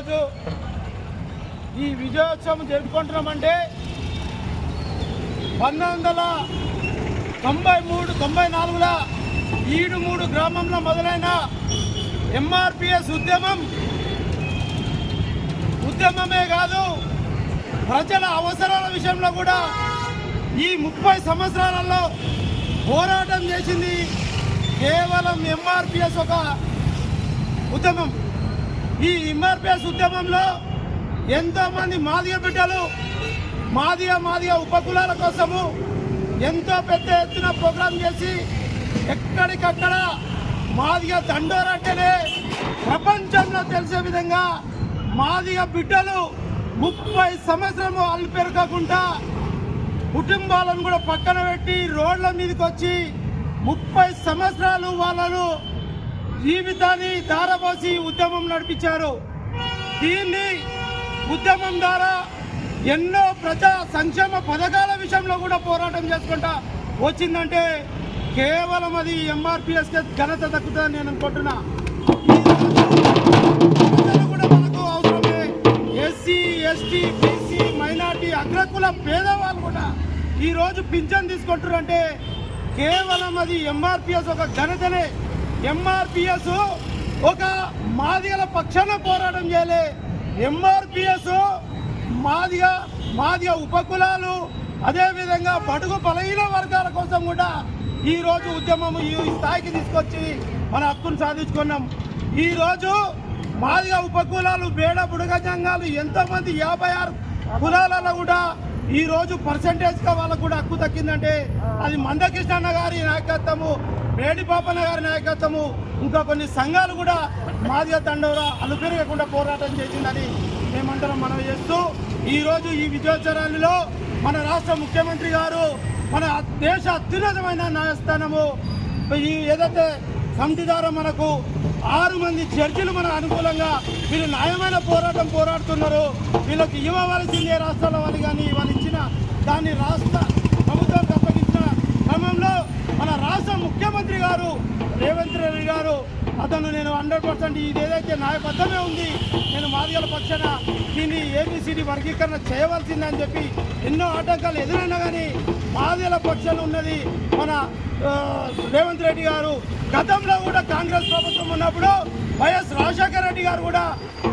ఈ విజయోత్సవం జరుపుకుంటున్నామంటే పంతొమ్మిది వందల తొంభై మూడు తొంభై నాలుగుల ఈడు మూడు గ్రామంలో మొదలైన ఎంఆర్పిఎస్ ఉద్యమం ఉద్యమమే కాదు ప్రజల అవసరాల విషయంలో కూడా ఈ ముప్పై సంవత్సరాలలో పోరాటం చేసింది కేవలం ఎంఆర్పిఎస్ ఒక ఉద్యమం. ఈ ఎంఆర్పిఎస్ ఉద్యమంలో ఎంతో మంది మాదిగ బిడ్డలు మాదిగ మాదిగ ఉపకులాల కోసము ఎంతో పెద్ద ఎత్తున ప్రోగ్రాం చేసి ఎక్కడికక్కడ మాదిగ దండోరంటేనే ప్రపంచంలో తెలిసే విధంగా మాదిగ బిడ్డలు ముప్పై సంవత్సరము అల్లు పెరగకుండా కుటుంబాలను కూడా పక్కన పెట్టి రోడ్ల మీదకి వచ్చి ముప్పై సంవత్సరాలు వాళ్ళను జీవితాన్ని ధారపోసి ఉద్యమం నడిపించారు. దీన్ని ఉద్యమం ద్వారా ఎన్నో ప్రజా సంక్షేమ పథకాల విషయంలో కూడా పోరాటం చేసుకుంటా వచ్చిందంటే కేవలం అది ఎంఆర్పిఎస్కే ఘనత దక్కుతుందని నేను అనుకుంటున్నా. కూడా మనకు అవసరమే. ఎస్సీ ఎస్టీ బీసీ మైనార్టీ అగ్రకుల పేదవాళ్ళు కూడా ఈరోజు రోజు పింఛన్ తీసుకుంటారంటే కేవలం అది ఎంఆర్పిఎస్ ఒక ఘనతనే. ఎంఆర్పిఎస్ ఒక మాదిగల పక్షాన పోరాటం చేయలే. ఎంఆర్పిఎస్ మాదిగ మాదిగ ఉపకులాలు అదేవిధంగా బడుగు బలహీన వర్గాల కోసం కూడా ఈ రోజు ఉద్యమం ఈ స్థాయికి తీసుకొచ్చి మన హక్కును సాధించుకున్నాం. ఈరోజు మాదిగ ఉపకులాలు బేడ బుడగ జంగాలు ఎంతోమంది యాభై ఆరు కులాలలో కూడా ఈ రోజు వాళ్ళకు కూడా హక్కు దక్కిందంటే అది మందకృష్ణన్న గారి నాయకత్వము. వేడి పాపన్న గారి నాయకత్వము. ఇంకా కొన్ని సంఘాలు కూడా మాదిగ తండోరా అలుపెరగకుండా పోరాటం చేసిందని మేమందరం మనం చేస్తూ ఈరోజు ఈ విజయోత్సవాలలో మన రాష్ట్ర ముఖ్యమంత్రి గారు మన దేశ అత్యున్నతమైన న్యాయస్థానము. ఈ ఏదైతే కమిటీ ద్వారా మనకు ఆరు మంది జడ్జిలు మన అనుకూలంగా వీళ్ళు న్యాయమైన పోరాటం పోరాడుతున్నారు. వీళ్ళకి ఇవ్వవలసిందే రాష్ట్రాల వాళ్ళు కానీ వాళ్ళు ఇచ్చిన దాన్ని రాష్ట్ర ప్రభుత్వానికి అప్పగించిన క్రమంలో మన రాష్ట్ర ముఖ్యమంత్రి గారు రేవంత్ రెడ్డి గారు అతను నేను హండ్రెడ్ పర్సెంట్ ఇది ఏదైతే నాయకత్వమే ఉంది నేను మాదిగల పక్షాన దీన్ని ఏబిసిడి వర్గీకరణ చేయవలసిందని చెప్పి ఎన్నో ఆటంకాలు ఎదురైనా కానీ మాదిగల పక్షాలు ఉన్నది మన రేవంత్ రెడ్డి గారు. గతంలో కూడా కాంగ్రెస్ ప్రభుత్వం ఉన్నప్పుడు వైఎస్ రాజశేఖర రెడ్డి గారు కూడా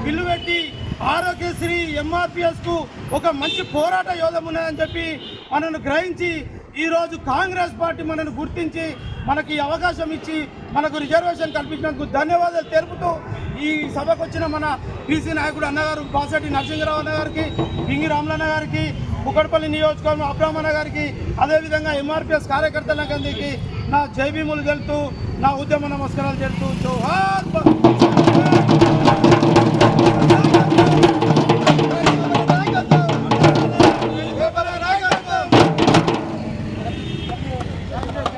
బిల్లు పెట్టి ఆరోగ్యశ్రీ ఎంఆర్పిఎస్కు ఒక మంచి పోరాట యోధం ఉన్నదని చెప్పి మనను గ్రహించి ఈ రోజు కాంగ్రెస్ పార్టీ మనను గుర్తించి మనకి అవకాశం ఇచ్చి మనకు రిజర్వేషన్ కల్పించినందుకు ధన్యవాదాలు తెలుపుతూ ఈ సభకు వచ్చిన మన బీసీ నాయకుడు అన్నగారు బాసటి నరసింహరావు అన్న గారికి పింగి రామలన్న గారికి కుక్కడపల్లి నియోజకవర్గం అబ్రాహ్మణ గారికి అదేవిధంగా ఎంఆర్పిఎస్ కార్యకర్తలందరికీ నా జైబీములు తెలుతూ నా ఉద్యమ నమస్కారాలు తెలుతూ జోహార్